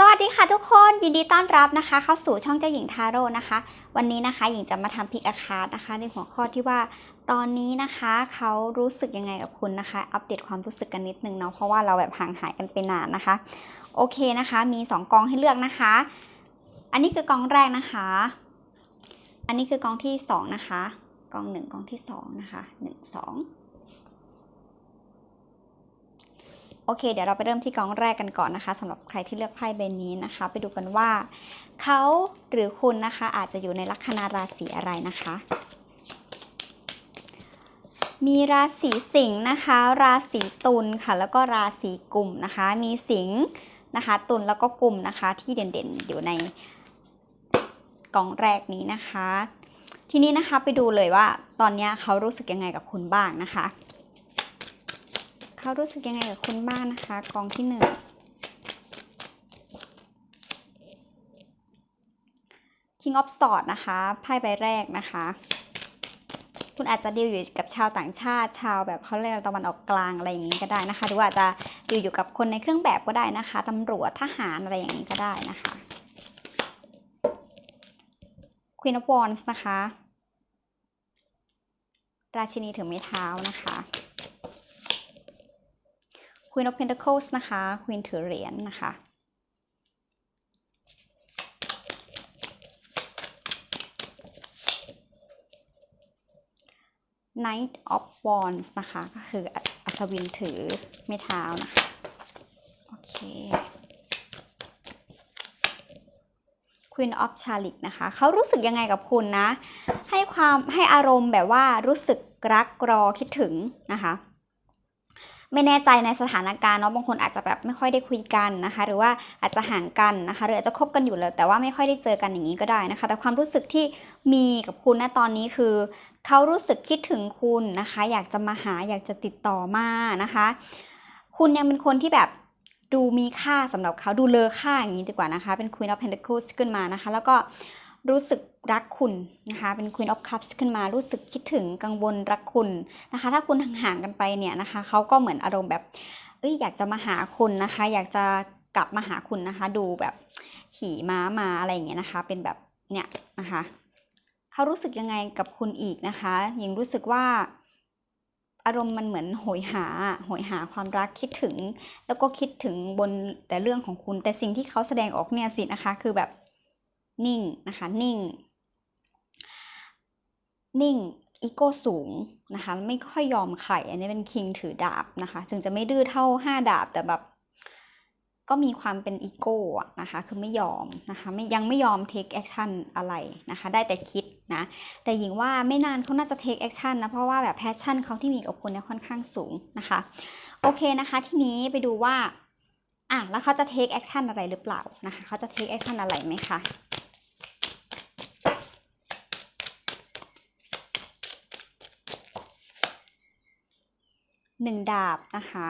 สวัสดีค่ะทุกคนยินดีต้อนรับนะคะ เข้าสู่ช่องเจ้าหญิงทาโร่นะคะ วันนี้นะคะหญิงจะมาทำพิกอาคาร์นะคะ ในหัวข้อที่ว่าตอนนี้นะคะเขารู้สึกยังไงกับคุณนะคะ อัปเดตความรู้สึกกันนิดนึงเนาะเพราะว่าเราแบบห่างหายกันไปนานนะคะ โอเคนะคะ มี 2 กองให้เลือกนะคะ อันนี้คือกองแรกนะคะ อันนี้คือกองที่ 2 นะคะ กอง 1 กองที่ 2 นะคะ 1 2 โอเค เดี๋ยวเราไปเริ่มที่กองแรกกันก่อนนะคะสำหรับใครที่เลือกไพ่ใบนี้นะคะ ไปดูกันว่าเขาหรือคุณนะคะอาจจะอยู่ในลัคนาราศีอะไรนะคะ มีราศีสิงห์นะคะ ราศีตุลค่ะ แล้วก็ราศีกลุ่มนะคะ มีสิงห์นะคะ ตุลแล้วก็กลุ่มนะคะ ที่เด่นๆอยู่ในกองแรกนี้นะคะ ทีนี้นะคะไปดูเลยว่าตอนนี้เขารู้สึกยังไงกับคุณบ้างนะคะ เขารู้สึกยังไงกับคุณบ้างนะคะ กองที่หนึ่ง King of Swords นะคะไพ่ใบแรกนะคะ คุณอาจจะดีลอยู่กับชาวต่างชาติ ชาวแบบเขาเรียกตะวันออกกลางอะไรอย่างนี้ก็ได้นะคะ หรือว่าอาจจะดีลอยู่กับคนในเครื่องแบบก็ได้นะคะตำรวจทหารอะไรอย่างนี้ก็ได้นะคะ Queen of Wands นะคะ ราชินีถือไม้เท้านะคะ Queen of Pentacles นะคะ Queen ถือเหรียญนะคะ Knight of Wands นะคะ ก็คืออัศวินถือไม้เท้านะคะ โอเค Queen of Chalice นะคะ เขารู้สึกยังไงกับคุณนะ ให้ความให้อารมณ์แบบว่ารู้สึกรักรอคิดถึงนะคะ ไม่แน่ใจในสถานการณ์เนาะบางคนอาจจะแบบไม่ค่อยได้คุยกันนะคะ หรือว่าอาจจะห่างกันนะคะ หรืออาจจะคบกันอยู่แล้วแต่ว่าไม่ค่อยได้เจอกันอย่างนี้ก็ได้นะคะ แต่ความรู้สึกที่มีกับคุณณตอนนี้คือเขารู้สึกคิดถึงคุณนะคะ อยากจะมาหาอยากจะติดต่อมานะคะ คุณยังเป็นคนที่แบบดูมีค่าสำหรับเขาดูเลอค่าอย่างนี้ดีกว่านะคะ เป็น Queen of Pentacles ขึ้นมานะคะ แล้วก็ รู้สึกรักคุณนะคะเป็น Queen of Cups ขึ้นมารู้สึกคิดถึงกังวลรักคุณนะคะ ถ้าคุณห่างๆกันไปเนี่ยนะคะเขาก็เหมือนอารมณ์แบบเอ้ยอยากจะมาหาคุณนะคะ อยากจะกลับมาหาคุณนะคะ ดูแบบขี่ม้ามาอะไรอย่างเงี้ยนะคะ เป็นแบบเนี่ยนะคะเขารู้สึกยังไงกับคุณอีกนะคะหญิงรู้สึกว่าอารมณ์มันเหมือนโหยหาโหยหาความรักคิดถึง แล้วก็คิดถึงบนแต่เรื่องของคุณ แต่สิ่งที่เขาแสดงออกเนี่ยสินะคะ คือแบบ นิ่งนะคะนิ่ง นิ่งอีโก้สูงนะคะ ไม่ค่อยยอมใครอันนี้เป็นคิงถือดาบนะคะถึงจะไม่ดื้อเท่าห้าดาบแต่แบบก็มีความเป็นอีโก้นะคะ คือไม่ยอมนะคะไม่ยังไม่ยอม take action อะไรนะคะ ได้แต่คิดนะ แต่หญิงว่าไม่นานเขาน่าจะ take action นะ เพราะว่าแบบ passion เขาที่มีกับคุณเนี่ยค่อนข้างสูงนะคะ โอเคนะคะ ทีนี้ไปดูว่า อะ แล้วเขาจะ take action อะไรหรือเปล่านะคะ เขาจะ take action อะไรไหมคะ หนึ่งดาบนะคะ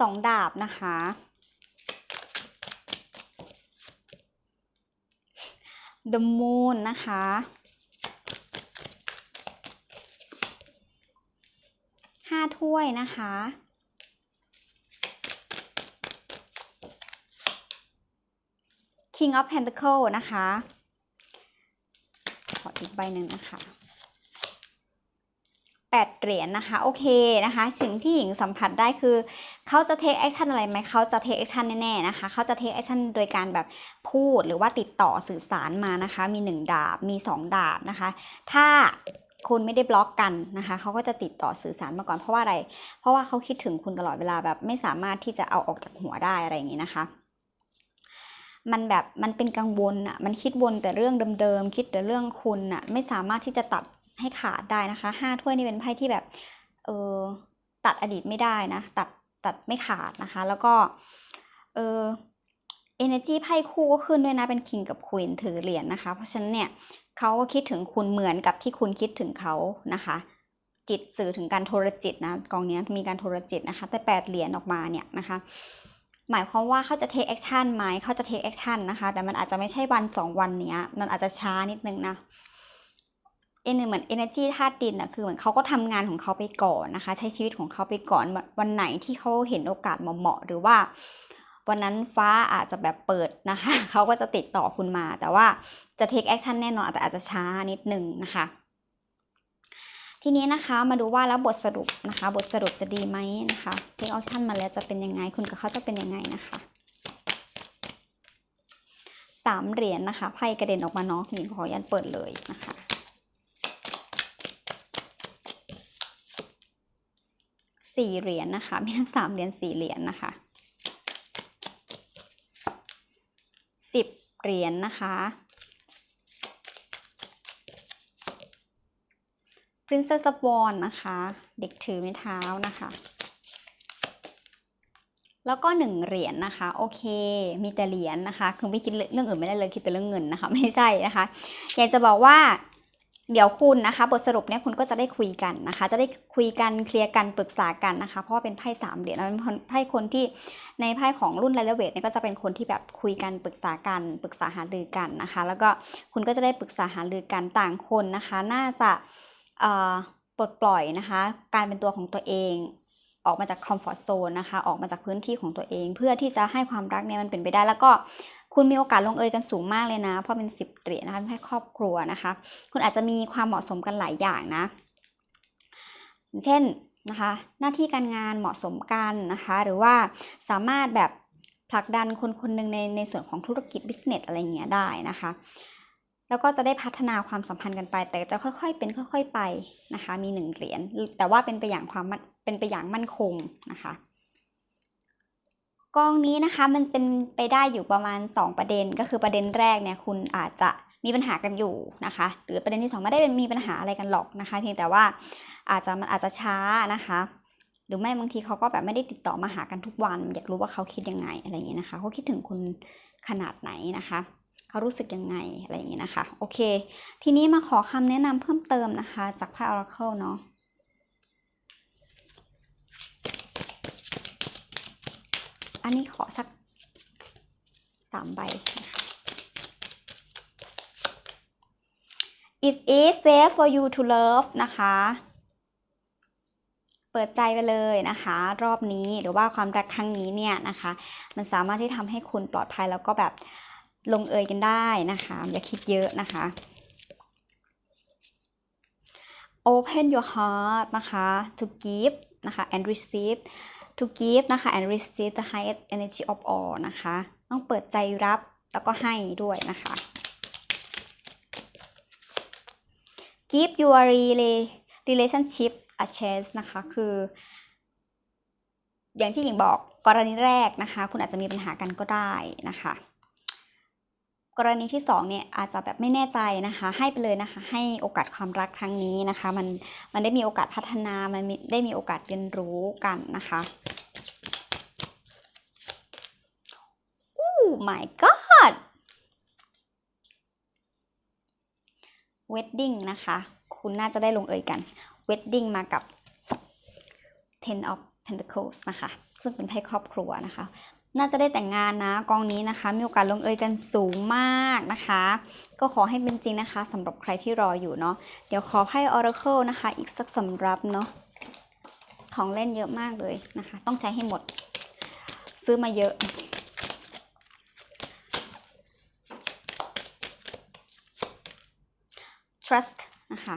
สองดาบนะคะ The Moon นะคะ ห้าถ้วยนะคะ King of Pentacle นะคะ ใบหนึ่งนะคะแปดเหรียญนะคะ โอเคนะคะ สิ่งที่หญิงสัมผัสได้คือ เขาจะ take action อะไรไหมเขาจะ take action แน่ๆนะคะ เขาจะ take action โดยการแบบพูดหรือว่าติดต่อสื่อสารมานะคะ มีหนึ่งดาบมีสองดาบนะคะ ถ้าคุณไม่ได้บล็อกกันนะคะ เขาก็จะติดต่อสื่อสารมาก่อนเพราะว่าอะไร เพราะว่าเขาคิดถึงคุณตลอดเวลาแบบไม่สามารถที่จะเอาออกจากหัวได้อะไรอย่างนี้นะคะ มันแบบมันเป็นกังวลอะมันคิดวนแต่เรื่องเดิมๆคิดแต่เรื่องคุณอะไม่สามารถที่จะตัดให้ขาดได้นะคะห้าถ้วยนี่เป็นไพ่ที่แบบเออตัดอดีตไม่ได้นะตัดตัดไม่ขาดนะคะ แล้วก็เออ energy ไพ่คู่ก็ขึ้นด้วยนะเป็น king กับ queen ถือเหรียญนะคะ เพราะฉะนั้นเนี่ยเขาก็คิดถึงคุณเหมือนกับที่คุณคิดถึงเขานะคะจิตสื่อถึงการโทรจิตนะกองนี้มีการโทรจิตนะคะ แต่แปดเหรียญออกมาเนี่ยนะคะ หมายความว่าเขาจะ take action ไหมเขาจะ take action นะคะ แต่มันอาจจะไม่ใช่วันสองวันเนี้ย มันอาจจะช้านิดนึงนะเอเนเหมือน energy ธาตุดินอะคือเหมือนเขาก็ทำงานของเขาไปก่อนนะคะ ใช้ชีวิตของเขาไปก่อนวันวันไหนที่เขาเห็นโอกาสเหมาะๆหรือว่า วันนั้นฟ้าอาจจะแบบเปิดนะคะ เขาก็จะติดต่อคุณมา แต่ว่าจะ take action แน่นอนแต่อาจจะช้านิดนึงนะคะ ทีนี้นะคะมาดูว่าแล้วบทสรุปนะคะ บทสรุปจะดีไหมนะคะ take action มาแล้วจะเป็นยังไง คุณกับเขาจะเป็นยังไงนะคะสามเหรียญนะคะไพ่กระเด็นออกมาเนาะหญิงขอยันเปิดเลยนะคะสี่เหรียญนะคะ มีทั้งสามเหรียญสี่เหรียญนะคะสิบเหรียญนะคะ Princess of Wand นะคะ เด็กถือไม้เท้านะคะ แล้วก็หนึ่งเหรียญนะคะ โอเค มีแต่เหรียญนะคะ คือไม่คิดเรื่องอื่นไม่ได้เลยคิดแต่เรื่องเงินนะคะ ไม่ใช่นะคะ อยากจะบอกว่าเดี๋ยวคุณนะคะ บทสรุปเนี่ยคุณก็จะได้คุยกันนะคะ จะได้คุยกันเคลียร์กันปรึกษากันนะคะ เพราะว่าเป็นไพ่สามเหรียญแล้วเป็นไพ่คนที่ในไพ่ของรุ่นไลเลเวทเนี่ยก็จะเป็นคนที่แบบคุยกันปรึกษากันปรึกษาหารือกันนะคะ แล้วก็คุณก็จะได้ปรึกษาหารือกันต่างคนนะคะ น่าจะ ปลดปล่อยนะคะ การเป็นตัวของตัวเอง ออกมาจากคอมฟอร์ทโซนนะคะ ออกมาจากพื้นที่ของตัวเอง เพื่อที่จะให้ความรักเนี่ยมันเป็นไปได้ แล้วก็คุณมีโอกาสลงเอยกันสูงมากเลยนะ เพราะเป็นสิบเหรียญนะคะเป็นให้ครอบครัวนะคะ คุณอาจจะมีความเหมาะสมกันหลายอย่างนะ เช่นนะคะ หน้าที่การงานเหมาะสมกันนะคะ หรือว่าสามารถแบบผลักดันคนคนหนึ่งในในส่วนของธุรกิจบิสเนสอะไรเงี้ยได้นะคะ แล้วก็จะได้พัฒนาความสัมพันธ์กันไป แต่จะค่อยๆ เป็นค่อย ๆ ไปนะคะ มีหนึ่งเหรียญแต่ว่าเป็นไปอย่างความเป็นไปอย่างมั่นคงนะคะกองนี้นะคะมันเป็นไปได้อยู่ประมาณ 2 ประเด็นก็คือประเด็นแรกเนี่ยคุณอาจจะมีปัญหากันอยู่นะคะ หรือประเด็นที่ 2 ไม่ได้เป็นมีปัญหาอะไรกันหรอกนะคะ เพียงแต่ว่าอาจจะมันอาจจะช้านะคะ หรือไม่บางทีเขาก็แบบไม่ได้ติดต่อมาหากันทุกวัน อยากรู้ว่าเขาคิดยังไงอะไรอย่างเงี้ยนะคะเขาคิดถึงคุณขนาดไหนนะคะ เขารู้สึกยังไงอะไรอย่างนี้นะคะโอเค ทีนี้มาขอคำแนะนำเพิ่มเติมนะคะ จากไพ่ Oracle เนาะอันนี้ขอสักสามใบนะคะ It is safe for you to love นะคะ เปิดใจไปเลยนะคะ รอบนี้หรือว่าความรักครั้งนี้เนี่ยนะคะ มันสามารถที่ทำให้คุณปลอดภัยแล้วก็แบบ ลงเอยกันได้นะคะ อย่าคิดเยอะนะคะ open your heart นะคะ to give นะคะ and receive to give นะคะ and receive the highest energy of all นะคะ ต้องเปิดใจรับแล้วก็ให้ด้วยนะคะ give your rela- relationship a chance นะคะคือ อย่างที่หญิงบอกกรณีแรกนะคะ คุณอาจจะมีปัญหากันก็ได้นะคะ กรณีที่สองเนี่ยอาจจะแบบไม่แน่ใจนะคะ ให้ไปเลยนะคะ ให้โอกาสความรักครั้งนี้นะคะ มันมันได้มีโอกาสพัฒนา มันมได้มีโอกาสเรียนรู้กันนะคะอู้ my god wedding นะคะ คุณน่าจะได้ลงเอยกัน wedding มากับ ten of pentacles นะคะ ซึ่งเป็นไพ่ครอบครัวนะคะ น่าจะได้แต่งงานนะกองนี้นะคะ มีโอกาสลงเอยกันสูงมากนะคะ ก็ขอให้เป็นจริงนะคะสำหรับใครที่รออยู่เนาะเดี๋ยวขอไพ่ Oracle นะคะ อีกสักสำรับเนาะของเล่นเยอะมากเลยนะคะ ต้องใช้ให้หมด ซื้อมาเยอะ trust นะคะ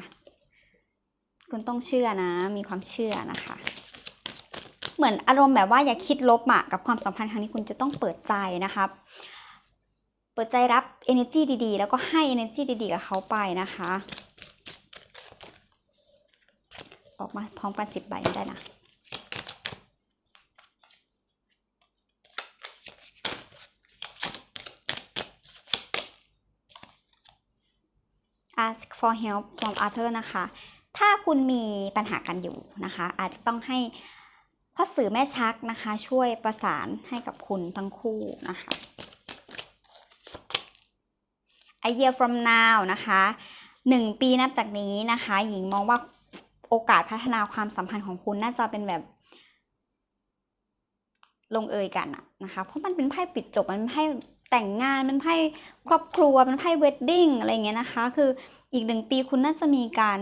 คุณต้องเชื่อนะ มีความเชื่อนะคะ เหมือนอารมณ์แบบว่าอย่าคิดลบอะกับความสัมพันธ์ครั้งนี้คุณจะต้องเปิดใจนะครับ เปิดใจรับ energy ดีๆ แล้วก็ให้ energy ดีๆ กับเขาไปนะคะ ออกมาพร้อมกันสิบใบไได้นะ ask for help from other นะคะ ถ้าคุณมีปัญหากันอยู่นะคะ อาจจะต้องให้ พ่อสื่อแม่ชักนะคะ ช่วยประสานให้กับคุณทั้งคู่นะคะ a year from now นะคะหนึ่งปีนับจากนี้นะคะ หญิงมองว่าโอกาสพัฒนาความสัมพันธ์ของคุณน่าจะเป็นแบบ ลงเอยกันอะนะคะ เพราะมันเป็นไพ่ปิดจบ มันเป็นไพ่แต่งงาน มันไพ่ครอบครัว มันไพ่เวดดิ้งอะไรเงี้ยนะคะ คืออีกหนึ่งปีคุณน่าจะมีการ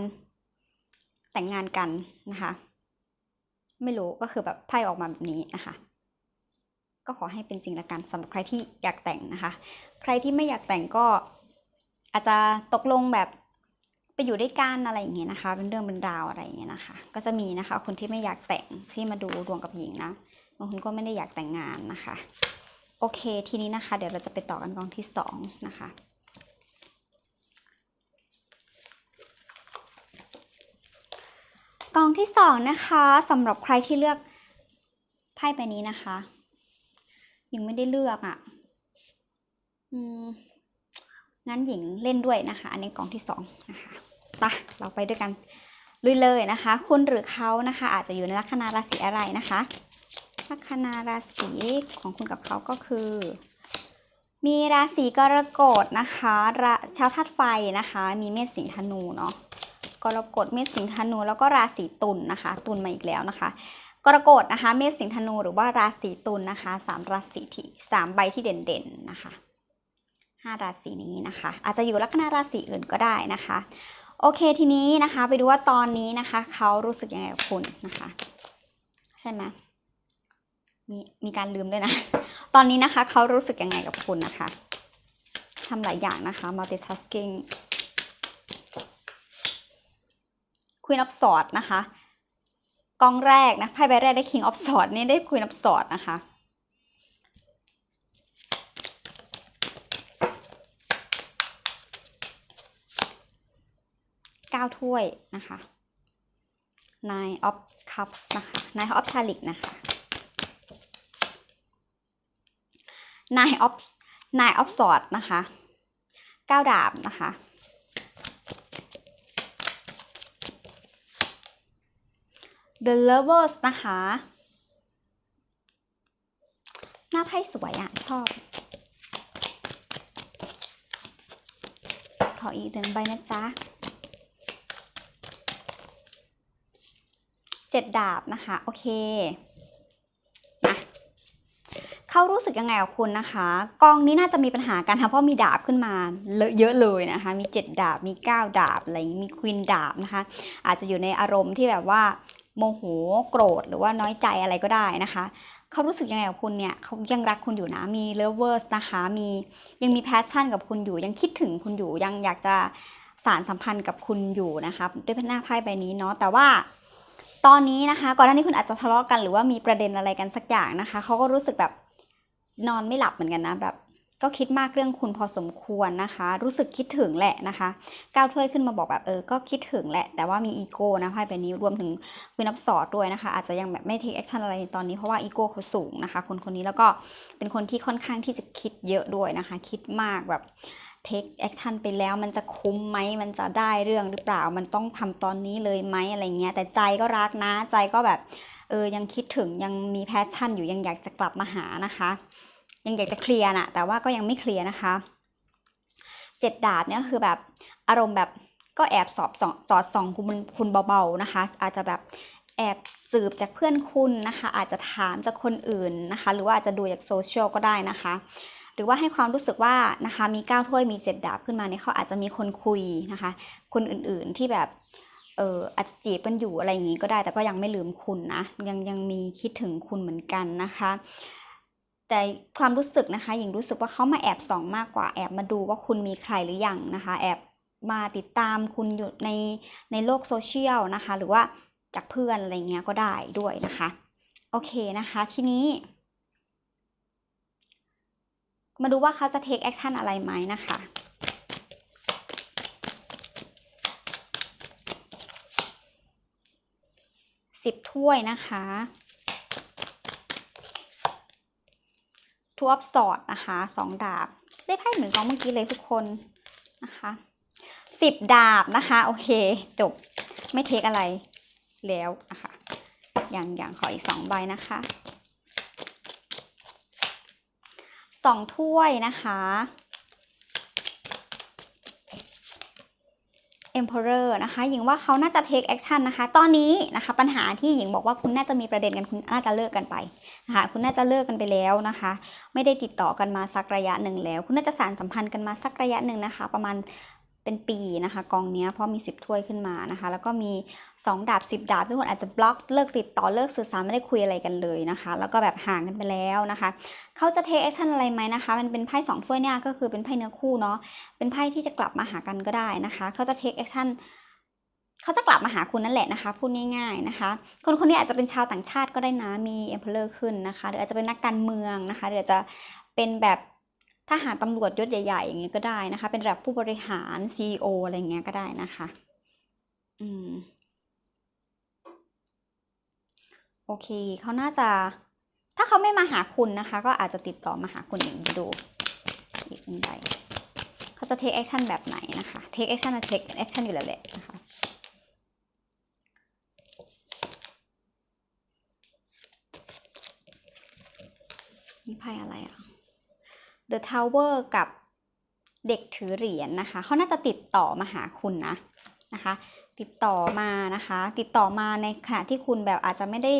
แต่งงานกันนะคะ ไม่รู้ก็คือแบบไพ่ออกมาแบบนี้นะคะ ก็ขอให้เป็นจริงละกันสำหรับใครที่อยากแต่งนะคะ ใครที่ไม่อยากแต่งก็อาจจะตกลงแบบไปอยู่ด้วยกันอะไรอย่างเงี้ยนะคะ เป็นเรื่องเป็นราวอะไรอย่างเงี้ยนะคะ ก็จะมีนะคะ คนที่ไม่อยากแต่งที่มาดูดวงกับหญิงนะบางคนก็ไม่ได้อยากแต่งงานนะคะ โอเคทีนี้นะคะ เดี๋ยวเราจะไปต่อกันกองที่สองนะคะ กองที่สองนะคะสำหรับใครที่เลือกไพ่ใบนี้นะคะ ยังไม่ได้เลือกอะ่ะอืมงั้นหญิงเล่นด้วยนะคะ อันนี้กองที่สองนะคะไปะเราไปด้วยกันลุยเลยนะคะ คุณหรือเขานะคะ อาจจะอยู่ในลัคนาราศีอะไรนะคะลัคนาราศีของคุณกับเขาก็คือ มีราศีกรกฎนะคะ ชาวธาตุไฟนะคะ มีเมษสิงห์ธนูเนาะ กรกฎเมษสิงห์ธนูแล้วก็ราศีตุลนะคะ ตุลมาอีกแล้วนะคะ กรกฎนะคะเมษสิงห์ธนูหรือว่าราศีตุลนะคะสามราศีที่สามใบที่เด่นๆนะคะห้าราศีนี้นะคะ อาจจะอยู่ลัคนาราศีอื่นก็ได้นะคะ โอเคทีนี้นะคะไปดูว่าตอนนี้นะคะเขารู้สึกยังไงกับคุณนะคะ ใช่ไหมมีมีการลืมด้วยนะ ตอนนี้นะคะเขารู้สึกยังไงกับคุณนะคะทำหลายอย่างนะคะ multitasking Queen of Swords นะคะกองแรกนะไพ่ใบแรกได้ King of Swords นี่ได้ Queen of Swords นะคะเก้าถ้วยนะคะ Nine of Cups นะคะ Nine of Chalic นะคะ Nine of Nine of Swords นะคะเก้าดาบนะคะ The Lovers นะคะ หน้าไพ่สวยอะ ชอบ ขออีกหนึ่งใบนะจ๊ะเจ็ดดาบนะคะ โอเคมาเขารู้สึกยังไงกับคุณนะคะ กองนี้น่าจะมีปัญหากันค่ะเพราะมีดาบขึ้นมาเลอะเยอะเลยนะคะ มีเจ็ดดาบมีเก้าดาบอะไรอย่างงี้มีควีนดาบนะคะ อาจจะอยู่ในอารมณ์ที่แบบว่า โมโหโกรธหรือว่าน้อยใจอะไรก็ได้นะคะเขารู้สึกยังไงกับคุณเนี่ยเขายังรักคุณอยู่นะมี lovers นะคะมียังมี passion กับคุณอยู่ ยังคิดถึงคุณอยู่ยังอยากจะสารสัมพันธ์กับคุณอยู่นะคะด้วยหน้าไพ่ใบนี้เนาะแต่ว่าตอนนี้นะคะ ก่อนหน้านี้คุณอาจจะทะเลาะกันหรือว่ามีประเด็นอะไรกันสักอย่างนะคะเขาก็รู้สึกแบบนอนไม่หลับเหมือนกันนะแบบ ก็คิดมากเรื่องคุณพอสมควรนะคะ รู้สึกคิดถึงแหละนะคะก้าวถ้วยขึ้นมาบอกแบบเออก็คิดถึงแหละ แต่ว่ามีอีโก้นะไพ่ใบนี้รวมถึงวินับสอดด้วยนะคะ อาจจะยังแบบไม่เทคแอคชั่นอะไรตอนนี้เพราะว่าอีโก้เขาสูงนะคะ คนคนนี้แล้วก็เป็นคนที่ค่อนข้างที่จะคิดเยอะด้วยนะคะ คิดมากแบบเทคแอคชั่นไปแล้วมันจะคุ้มไหมมันจะได้เรื่องหรือเปล่ามันต้องทำตอนนี้เลยไหมอะไรเงี้ยแต่ใจก็รักนะใจก็แบบเออยังคิดถึงยังมีแพชชั่นอยู่ยังอยากจะกลับมาหานะคะ ยังอยากจะเคลียร์นะแต่ว่าก็ยังไม่เคลียร์นะคะเจ็ดดาบเนี่ยคือแบบอารมณ์แบบก็แอบสอบสองสอดส่องคุณคุณเบาๆนะคะ อาจจะแบบแอบสืบจากเพื่อนคุณนะคะ อาจจะถามจากคนอื่นนะคะ หรือว่าอาจจะดูจากโซเชียลก็ได้นะคะ หรือว่าให้ความรู้สึกว่านะคะมีเก้าถ้วยมีเจ็ดดาบขึ้นมาเนี่ยเขาอาจจะมีคนคุยนะคะ คนอื่นๆที่แบบเอออาจจะจีบกันอยู่อะไรอย่างนี้ก็ได้ แต่ก็ยังไม่ลืมคุณนะยังยังมีคิดถึงคุณเหมือนกันนะคะ แต่ความรู้สึกนะคะหญิงรู้สึกว่าเขามาแอบส่องมากกว่าแอบมาดูว่าคุณมีใครหรือยังนะคะ แอบมาติดตามคุณอยู่ในในโลกโซเชียลนะคะ หรือว่าจากเพื่อนอะไรเงี้ยก็ได้ด้วยนะคะ โอเคนะคะ ทีนี้ มาดูว่าเขาจะ take action อะไรไหมนะคะสิบถ้วยนะคะ ทูอัพสอดนะคะสองดาบ ได้ไพ่เหมือนกองเมื่อกี้เลยทุกคนนะคะสิบดาบนะคะ โอเค จบไม่เทคอะไรแล้วนะคะอย่างอย่างขออีกสองใบนะคะสองถ้วยนะคะ Emperor นะคะหญิงว่าเขาน่าจะ take action นะคะ ตอนนี้นะคะปัญหาที่หญิงบอกว่าคุณน่าจะมีประเด็นกันคุณน่าจะเลิกกันไปนะคะคุณน่าจะเลิกกันไปแล้วนะคะ ไม่ได้ติดต่อกันมาสักระยะหนึ่งแล้ว คุณน่าจะสารสัมพันธ์กันมาสักระยะหนึ่งนะคะ ประมาณ เป็นปีนะคะกองนี้เพราะมี 10 ถ้วยขึ้นมานะคะ แล้วก็มี 2 ดาบ 10 ดาบทุกคนอาจจะบล็อกเลิกติดต่อเลิกสื่อสารไม่ได้คุยอะไรกันเลยนะคะ แล้วก็แบบห่างกันไปแล้วนะคะเขาจะเทคแอคชั่นอะไรไหมนะคะ มันเป็นไพ่สองถ้วยเนี่ยก็คือเป็นไพ่เนื้อคู่เนาะเป็นไพ่ที่จะกลับมาหากันก็ได้นะคะเขาจะเทคแอคชั่นเขาจะกลับมาหาคุณนั่นแหละนะคะ พูดง่ายๆนะคะ คนคนนี้อาจจะเป็นชาวต่างชาติก็ได้นะมีเอ็มเพลอร์ขึ้นนะคะหรืออาจจะเป็นนักการเมืองนะคะหรืออาจจะเป็นแบบ ทหารตำรวจยศใหญ่ๆอย่างเงี้ยก็ได้นะคะ เป็นระดับผู้บริหาร CEO อะไรอย่างเงี้ยก็ได้นะคะ อืม โอเค เขาน่าจะ ถ้าเขาไม่มาหาคุณนะคะ ก็อาจจะติดต่อมาหาคุณอย่างนี้ดู อีกใดเขาจะ take action แบบไหนนะคะ take action นะ take action อยู่แล้วแหละนะคะ นี่ไพ่อะไรอะ The Tower กับเด็กถือเหรียญนะคะเขาน่าจะติดต่อมาหาคุณนะนะคะ ติดต่อมานะคะ ติดต่อมาในขณะที่คุณแบบอาจจะไม่ได้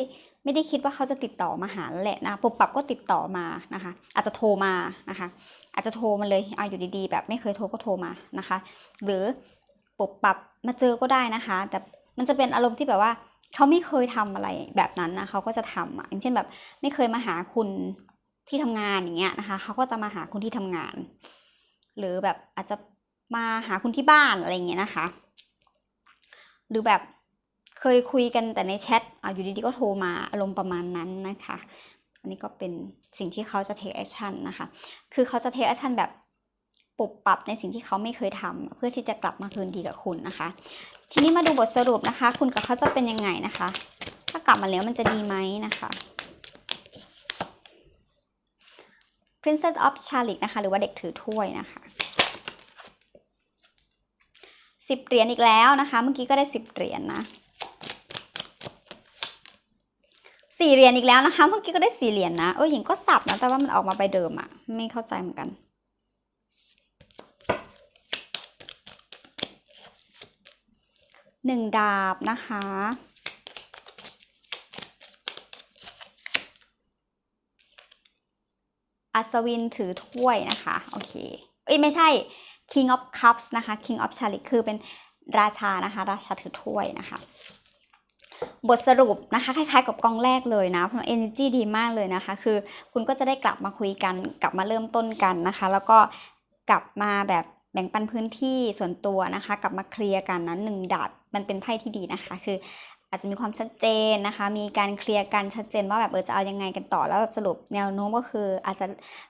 ไม่ได้คิดว่าเขาจะติดต่อมาหาแหละนะปุบปับก็ติดต่อมานะคะ อาจจะโทรมานะคะ อาจจะโทรมาเลยเอาอยู่ดีๆ แบบไม่เคยโทรก็โทรมานะคะ หรือปุบปับมาเจอก็ได้นะคะ แต่มันจะเป็นอารมณ์ที่แบบว่าเขาไม่เคยทำอะไรแบบนั้นนะเขาก็จะทำอะอย่างเช่นแบบไม่เคยมาหาคุณ ที่ทำงานอย่างเงี้ยนะคะเขาก็จะมาหาคุณที่ทำงาน หรือแบบอาจจะมาหาคุณที่บ้านอะไรเงี้ยนะคะ หรือแบบเคยคุยกันแต่ในแชทออยู่ดีๆก็โทรมาอารมณ์ประมาณนั้นนะคะ อันนี้ก็เป็นสิ่งที่เขาจะ take action นะคะ คือเขาจะ take action แบบปรับปรับในสิ่งที่เขาไม่เคยทำเพื่อที่จะกลับมาคืนดีกับคุณนะคะ ทีนี้มาดูบทสรุปนะคะ คุณกับเขาจะเป็นยังไงนะคะ ถ้ากลับมาแล้วมันจะดีไหมนะคะ Princess of Charlotte นะคะ หรือว่าเด็กถือถ้วยนะคะสิบเหรียญอีกแล้วนะคะ เมื่อกี้ก็ได้สิบเหรียญนะสี่เหรียญอีกแล้วนะคะ เมื่อกี้ก็ได้สี่เหรียญนะ เออหญิงก็สับนะ แต่ว่ามันออกมาไปเดิมอะไม่เข้าใจเหมือนกันหนึ่งดาบนะคะ อัศวินถือถ้วยนะคะ โอเค เอ้ยไม่ใช่ King of Cups นะคะ King of Chalice คือเป็นราชานะคะ ราชาถือถ้วยนะคะ บทสรุปนะคะ คล้ายๆ กับกองแรกเลยนะ เพราะ energy ดีมากเลยนะคะ คือคุณก็จะได้กลับมาคุยกัน กลับมาเริ่มต้นกันนะคะ แล้วก็กลับมาแบบแบ่งปันพื้นที่ส่วนตัวนะคะ กลับมาเคลียร์กันนะหนึ่งดาบมันเป็นไพ่ที่ดีนะคะ คือ อาจจะมีความชัดเจนนะคะ มีการเคลียร์กันชัดเจนว่าแบบเออจะเอายังไงกันต่อแล้วสรุปแนวโน้มก็คือ อาจจะ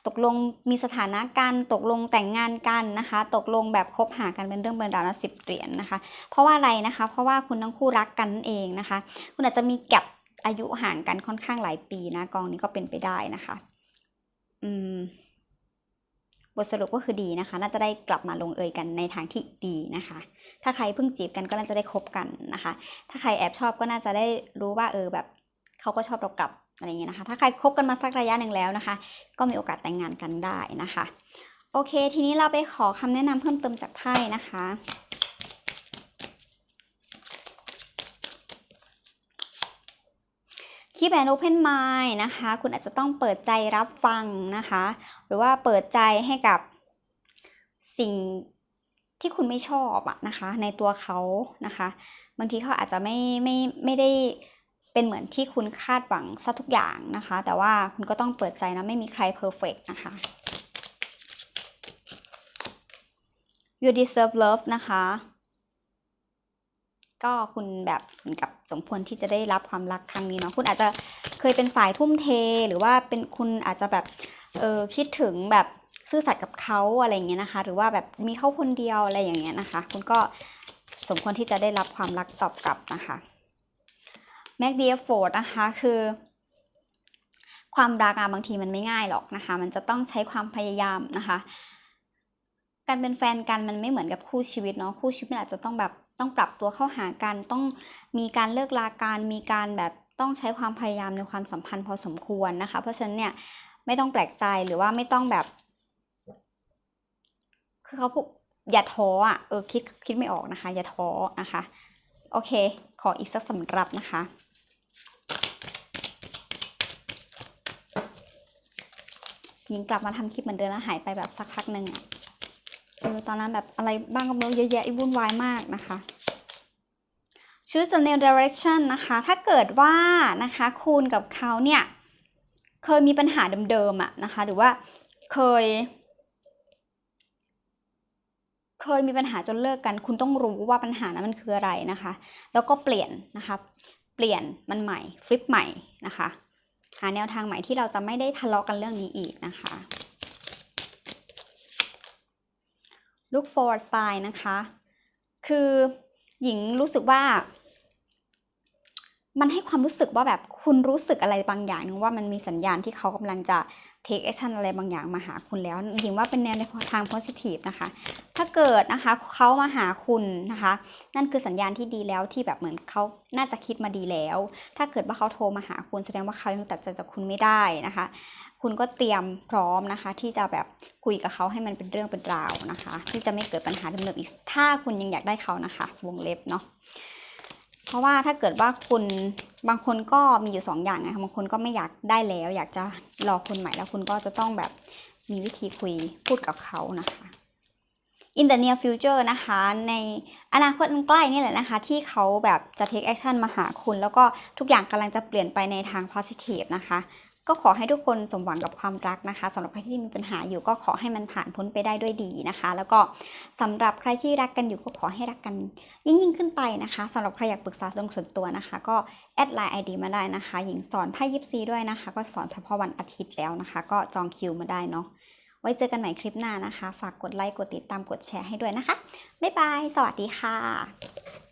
ตกลงมีสถานะกันตกลงแต่งงานกันนะคะ ตกลงแบบคบหากันเป็นเรื่องเป็นราวนะสิบเหรียญนะคะ เพราะว่าอะไรนะคะ เพราะว่าคุณทั้งคู่รักกันนั่นเองนะคะ คุณอาจจะมีแก็บอายุห่างกันค่อนข้างหลายปีนะกองนี้ก็เป็นไปได้นะคะ อืม บทสรุปก็คือดีนะคะ น่าจะได้กลับมาลงเอยกันในทางที่ดีนะคะ ถ้าใครเพิ่งจีบกันก็น่าจะได้คบกันนะคะ ถ้าใครแอบชอบก็น่าจะได้รู้ว่าเออแบบเขาก็ชอบเรากลับอะไรอย่างเงี้ยนะคะ ถ้าใครคบกันมาสักระยะหนึ่งแล้วนะคะ ก็มีโอกาสแต่งงานกันได้นะคะ โอเค ทีนี้เราไปขอคำแนะนำเพิ่มเติมจากไพ่นะคะ Keep an open mind นะคะ คุณอาจจะต้องเปิดใจรับฟังนะคะ หรือว่าเปิดใจให้กับสิ่งที่คุณไม่ชอบอะนะคะ ในตัวเขานะคะ บางทีเขาอาจจะไม่ไม่ไม่ได้เป็นเหมือนที่คุณคาดหวังซะทุกอย่างนะคะ แต่ว่าคุณก็ต้องเปิดใจนะไม่มีใครเพอร์เฟกนะคะ you deserve love นะคะ ก็คุณแบบเหมือนกับสมควรที่จะได้รับความรักครั้งนี้เนาะคุณอาจจะเคยเป็นฝ่ายทุ่มเทหรือว่าเป็นคุณอาจจะแบบเออคิดถึงแบบซื่อสัตย์กับเขาอะไรอย่างเงี้ยนะคะ หรือว่าแบบมีเขาคนเดียวอะไรอย่างเงี้ยนะคะ คุณก็สมควรที่จะได้รับความรักตอบกลับนะคะแมกเดียโฟร์นะคะคือ ความรักอะบางทีมันไม่ง่ายหรอกนะคะ มันจะต้องใช้ความพยายามนะคะ การเป็นแฟนกันมันไม่เหมือนกับคู่ชีวิตเนาะคู่ชีวิตมันอาจจะต้องแบบ ต้องปรับตัวเข้าหากัน ต้องมีการเลิกลากันมีการแบบต้องใช้ความพยายามในความสัมพันธ์พอสมควรนะคะ เพราะฉะนั้นเนี่ยไม่ต้องแปลกใจหรือว่าไม่ต้องแบบ คือเขาพูดอย่าท้ออะเออคิดคิดไม่ออกนะคะ อย่าท้อนะคะ โอเค ขออีกสักสำหรับนะคะยิงกลับมาทำคลิปเหมือนเดิมแล้วหายไปแบบสักพักหนึ่งอะ เออตอนนั้นแบบอะไรบ้างก็ไม่รู้เยอะแยะวุ่นวายมากนะคะ choose a new direction นะคะ ถ้าเกิดว่านะคะคุณกับเขาเนี่ยเคยมีปัญหาเดิมๆอะนะคะ หรือว่าเคย เคยมีปัญหาจนเลิกกัน คุณต้องรู้ว่าปัญหานั้นมันคืออะไรนะคะ แล้วก็เปลี่ยนนะคะเปลี่ยนมันใหม่ฟลิปใหม่นะคะหาแนวทางใหม่ที่เราจะไม่ได้ทะเลาะกันเรื่องนี้อีกนะคะ look for sign นะคะ คือหญิงรู้สึกว่า มันให้ความรู้สึกว่าแบบคุณรู้สึกอะไรบางอย่างนึงว่ามันมีสัญญาณที่เขากำลังจะ take action อะไรบางอย่างมาหาคุณแล้ว หญิงว่าเป็นแนวในทาง positive นะคะ ถ้าเกิดนะคะเขามาหาคุณนะคะ นั่นคือสัญญาณที่ดีแล้วที่แบบเหมือนเขาน่าจะคิดมาดีแล้ว ถ้าเกิดว่าเขาโทรมาหาคุณแสดงว่าเขายังตัดใจจากคุณไม่ได้นะคะ คุณก็เตรียมพร้อมนะคะ ที่จะแบบคุยกับเขาให้มันเป็นเรื่องเป็นราวนะคะ ที่จะไม่เกิดปัญหาเดิมๆอีกถ้าคุณยังอยากได้เขานะคะ วงเล็บเนาะเพราะว่าถ้าเกิดว่าคุณบางคนก็มีอยู่สองอย่างนะคะบางคนก็ไม่อยากได้แล้ว อยากจะรอคนใหม่แล้วคุณก็จะต้องแบบมีวิธีคุยพูดกับเขานะคะ in the near future นะคะ ในอนาคตใกล้นี่แหละนะคะ ที่เขาแบบจะ take action มาหาคุณ แล้วก็ทุกอย่างกำลังจะเปลี่ยนไปในทาง positive นะคะ ก็ขอให้ทุกคนสมหวังกับความรักนะคะสำหรับใครที่มีปัญหาอยู่ก็ขอให้มันผ่านพ้นไปได้ด้วยดีนะคะ แล้วก็สำหรับใครที่รักกันอยู่ก็ขอให้รักกันยิ่งยิ่งขึ้นไปนะคะสำหรับใครอยากปรึกษาเรื่องส่วนตัวนะคะ ก็แอดไลน์ไอดีมาได้นะคะ หญิงสอนไพ่ยิปซีด้วยนะคะ ก็สอนเฉพาะวันอาทิตย์แล้วนะคะ ก็จองคิวมาได้เนาะไว้เจอกันใหม่คลิปหน้านะคะ ฝากกดไลค์ กดติดตาม กดแชร์ให้ด้วยนะคะ บ๊ายบาย สวัสดีค่ะ